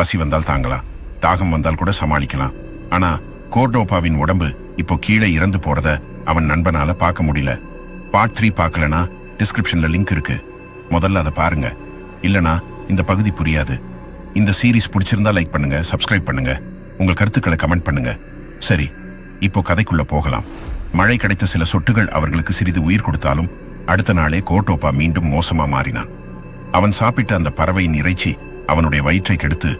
பசி வந்தால் தாங்கலாம். தாகம் வந்தால் கூட சமாளிக்கலாம். ஆனா கோர்டோபாவின் உடம்பு இப்போ கீழே இறந்து போறத அவன் நண்பனால பார்க்க முடியல. பார்ட் த்ரீ பார்க்கலனா டிஸ்கிரிப்ஷன்ல லிங்க் இருக்கு. முதல்ல அதை பாருங்க. இல்லனா இந்த பகுதி புரியாது. இந்த சீரிஸ் பிடிச்சிருந்தா லைக் பண்ணுங்க சப்ஸ்கிரைப் பண்ணுங்க. உங்கள் கருத்துக்களை கமெண்ட் பண்ணுங்க. சரி இப்போ கதைக்குள்ள போகலாம். மழை கிடைத்த சில சொட்டுகள் அவர்களுக்கு சிறிது உயிர் கொடுத்தாலும் அடுத்த நாளே கோட்டோப்பா மீண்டும் மோசமா மாறினான். அவன் சாப்பிட்ட அந்த பறவையின் இறைச்சி அவனுடைய வயிற்றை கெடுத்து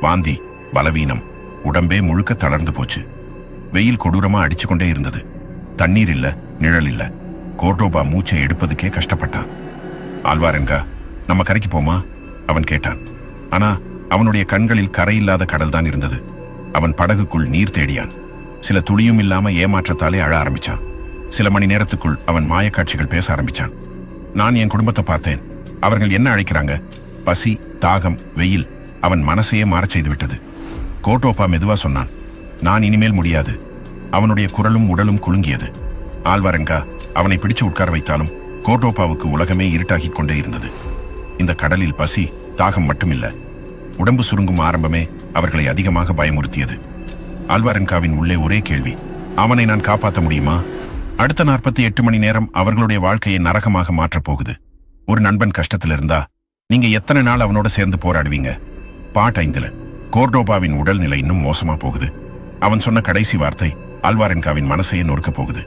வாந்தி பலவீனம் உடம்பே முழுக்க தளர்ந்து போச்சு. வெயில் கொடூரமா அடிச்சு கொண்டே இருந்தது. தண்ணீர் இல்ல நிழல் இல்ல. கோர்டோபா மூச்சை எடுப்பதுக்கே கஷ்டப்பட்டான். ஆழ்வாரங்கா நம்ம கரைக்கு போமா? அவன் கேட்டான். ஆனா அவனுடைய கண்களில் கரையில்லாத கடல் தான் இருந்தது. அவன் படகுக்குள் நீர் தேடியான். சில துளியும் இல்லாம ஏமாற்றத்தாலே அழ ஆரம்பிச்சான். சில மணி நேரத்துக்குள் அவன் மாயக்காட்சிகள் பேச ஆரம்பிச்சான். நான் என் குடும்பத்தை பார்த்தேன். அவர்கள் என்ன அழைக்கிறாங்க? பசி தாகம் வெயில் அவன் மனசையே மாறச் செய்துவிட்டது. கோட்டோபா கோட்டோப்பா மெதுவா சொன்னான் நான் இனிமேல் முடியாது. அவனுடைய குரலும் உடலும் குலுங்கியது. ஆழ்வாரங்கா அவனை பிடிச்சு உட்கார வைத்தாலும் கோட்டோப்பாவுக்கு உலகமே இருட்டாகிக் கொண்டே இருந்தது. இந்த கடலில் பசி தாகம் மட்டுமில்ல. உடம்பு சுருங்கும் ஆரம்பமே அவர்களை அதிகமாக பயமுறுத்தியது. ஆழ்வாரன்காவின் உள்ளே ஒரே கேள்வி அவனை நான் காப்பாற்ற முடியுமா? அடுத்த நாற்பத்தி எட்டு மணி நேரம் அவர்களுடைய வாழ்க்கையை நரகமாக மாற்றப் போகுது. ஒரு நண்பன் கஷ்டத்துல இருந்தா நீங்க எத்தனை நாள் அவனோட சேர்ந்து போராடுவீங்க? பாட் ஐந்துல. கோர்டோபாவின் உடல்நிலை இன்னும் மோசமா போகுது. அவன் சொன்ன கடைசி வார்த்தை அல்வாரென்காவின் மனசையே நொறுக்க போகுது.